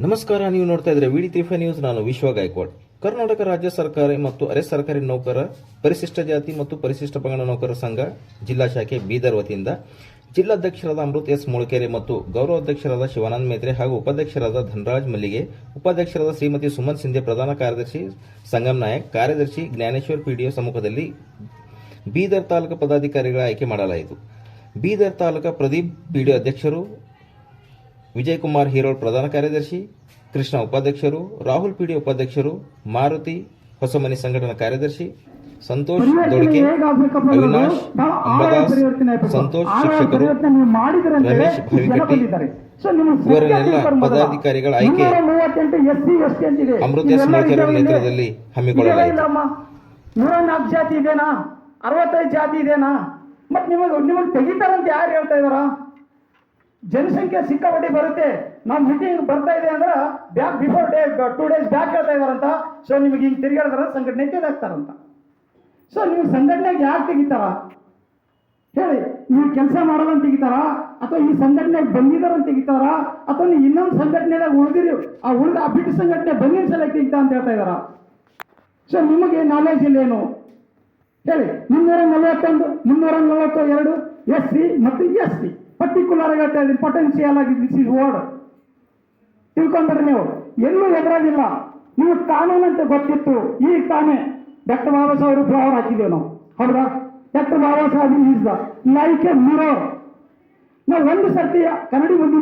ನಮಸ್ಕಾರ, ನೀವು ನೋಡ್ತಾ ಇದ್ರೆ ವಿಡಿ ತ್ರಿಫೈ ನ್ಯೂಸ್. ನಾನು ವಿಶ್ವ ಗಾಯಕ್ವಾಡ್. ಕರ್ನಾಟಕ ರಾಜ್ಯ ಸರ್ಕಾರಿ ಮತ್ತು ಅರೆ ಸರ್ಕಾರಿ ನೌಕರ, ಪರಿಶಿಷ್ಟ ಜಾತಿ ಮತ್ತು ಪರಿಶಿಷ್ಟ ಪಂಗಡ ನೌಕರರ ಸಂಘ, ಜಿಲ್ಲಾ ಶಾಖೆ ಬೀದರ್ ವತಿಯಿಂದ ಜಿಲ್ಲಾಧ್ಯಕ್ಷರಾದ ಅಮೃತ್ ಎಸ್ ಮುಳಕೆರೆ ಮತ್ತು ಗೌರವಾಧ್ಯಕ್ಷರಾದ ಶಿವಾನಂದ ಮೇತ್ರೆ ಹಾಗೂ ಉಪಾಧ್ಯಕ್ಷರಾದ ಧನರಾಜ್ ಮಲ್ಲಿಗೆ, ಉಪಾಧ್ಯಕ್ಷರಾದ ಶ್ರೀಮತಿ ಸುಮನ್ ಸಿಂಧೆ ಪ್ರಧಾನ ಕಾರ್ಯದರ್ಶಿ, ಸಂಗಮ್ ನಾಯಕ್, ಕಾರ್ಯದರ್ಶಿ ಜ್ಞಾನೇಶ್ವರ್ ಪಿಡಿಒ ಸಮ್ಮುಖದಲ್ಲಿ ಬೀದರ್ ತಾಲೂಕು ಪದಾಧಿಕಾರಿಗಳ ಆಯ್ಕೆ ಮಾಡಲಾಯಿತು. ಬೀದರ್ ತಾಲೂಕ ಪ್ರದೀಪ್ ಪಿಡಿಒ ಅಧ್ಯಕ್ಷರು ವಿಜಯ್ ಕುಮಾರ್ ಹೀರೋಳ್ ಪ್ರಧಾನ ಕಾರ್ಯದರ್ಶಿ ಕೃಷ್ಣ ಉಪಾಧ್ಯಕ್ಷರು ರಾಹುಲ್ ಪಿಡಿ ಉಪಾಧ್ಯಕ್ಷರು ಮಾರುತಿ ಹೊಸಮನಿ ಸಂಘಟನಾ ಕಾರ್ಯದರ್ಶಿ ಸಂತೋಷ್ ದೊಡಕೆ ಅವಿನಾಶ್ ಅಂಬದಾಸ್ ಸಂತೋಷ್ ಶಿಕ್ಷಕರು ರಮೇಶ್ ಭವಿಕಟ್ಟಿ ಇವರನ್ನೆಲ್ಲ ಪದಾಧಿಕಾರಿಗಳ ಆಯ್ಕೆ. ಅಮೃತ ಮುಳಕೆರೆ ನೇತೃತ್ವದಲ್ಲಿ ಹಮ್ಮಿಕೊಳ್ಳಲಾಯಿತು. ನೂರ ನಾಲ್ಕು ಜಾತಿ ಇದೆನಾ? ಅರವತ್ತೈದು ಜಾತಿ ಇದೆನಾ? ಮತ್ತೆ ನಿಮಗೆ ನಿಮಗೆ ತೆಗಿತಾರಂತ ಯಾರು ಹೇಳ್ತಾ ಇದಾರ ಜನಸಂಖ್ಯೆ ಸಿಕ್ಕಾಪಟ್ಟಿ ಬರುತ್ತೆ. ನಮ್ಮ ಮೀಟಿಂಗ್ ಬರ್ತಾ ಇದೆ ಅಂದ್ರೆ back before day two days back ಹೇಳ್ತಾ ಇದಾರಂತ ಸೊ ನಿಮಗೆ ಹಿಂಗೆ ತಿರುಗಾಡಿದ್ರೆ ಸಂಘಟನೆ ತೆಗೆದಾಕ್ತಾರಂತ ಸೊ ನೀವು ಸಂಘಟನೆಗೆ ಯಾಕೆ ತೆಗಿತಾರ? ಹೇಳಿ. ನೀವು ಕೆಲಸ ಮಾಡೋದಂತ ತೆಗಿತಾರ? ಅಥವಾ ಈ ಸಂಘಟನೆಗೆ ಬಂದಿದಾರಂತ ತೆಗಿತಾರ? ಅಥವಾ ನೀವು ಇನ್ನೊಂದು ಸಂಘಟನೆದಾಗ ಉಳಿದಿರಿ, ಆ ಉಳಿದ ಆ ಬಿಟ್ಟು ಸಂಘಟನೆ ಬಂದಿನ ಸಲ ತೆಗಿತಾ ಅಂತ ಹೇಳ್ತಾ ಇದಾರ? ಸೊ ನಿಮಗೆ ನಾಲೆಜ್ ಇಲ್ಲೇನು ಹೇಳಿ. ಮುನ್ನೂರ ನಲವತ್ತೊಂದು, ಮುನ್ನೂರ ನಲವತ್ತ ಎರಡು ಎಸ್ ಸಿ ಮತ್ತು ಎಸ್ ಟಿ ಪರ್ಟಿಕ್ಯುಲರ್ ಹೇಳ್ತಾ ಇದ್ದೀನಿ ಪೊಟೆನ್ಶಿಯಲ್ ಆಗಿ ದಿಸ್ ಇಸ್ ವರ್ಡ್ ತಿಳ್ಕೊಂಡ್ರೆ ನೀವು. ಎಲ್ಲೂ ಎದುರಾಗಿಲ್ಲ ನೀವು ಅಂತ ಗೊತ್ತಿತ್ತು. ಈ ತಾನೇ ಡಾಕ್ಟರ್ ಬಾಬಾ ಸಾಹೇಬ್ ಫ್ಲವರ್ ಹಾಕಿದ್ದೇವೆ ನಾವು. ಹೌದಾ? Doctor Baba Saheb is the like a mirror ನಾವು ಒಂದು ಸರ್ತಿ ಕನ್ನಡಿ ಮುಂದೆ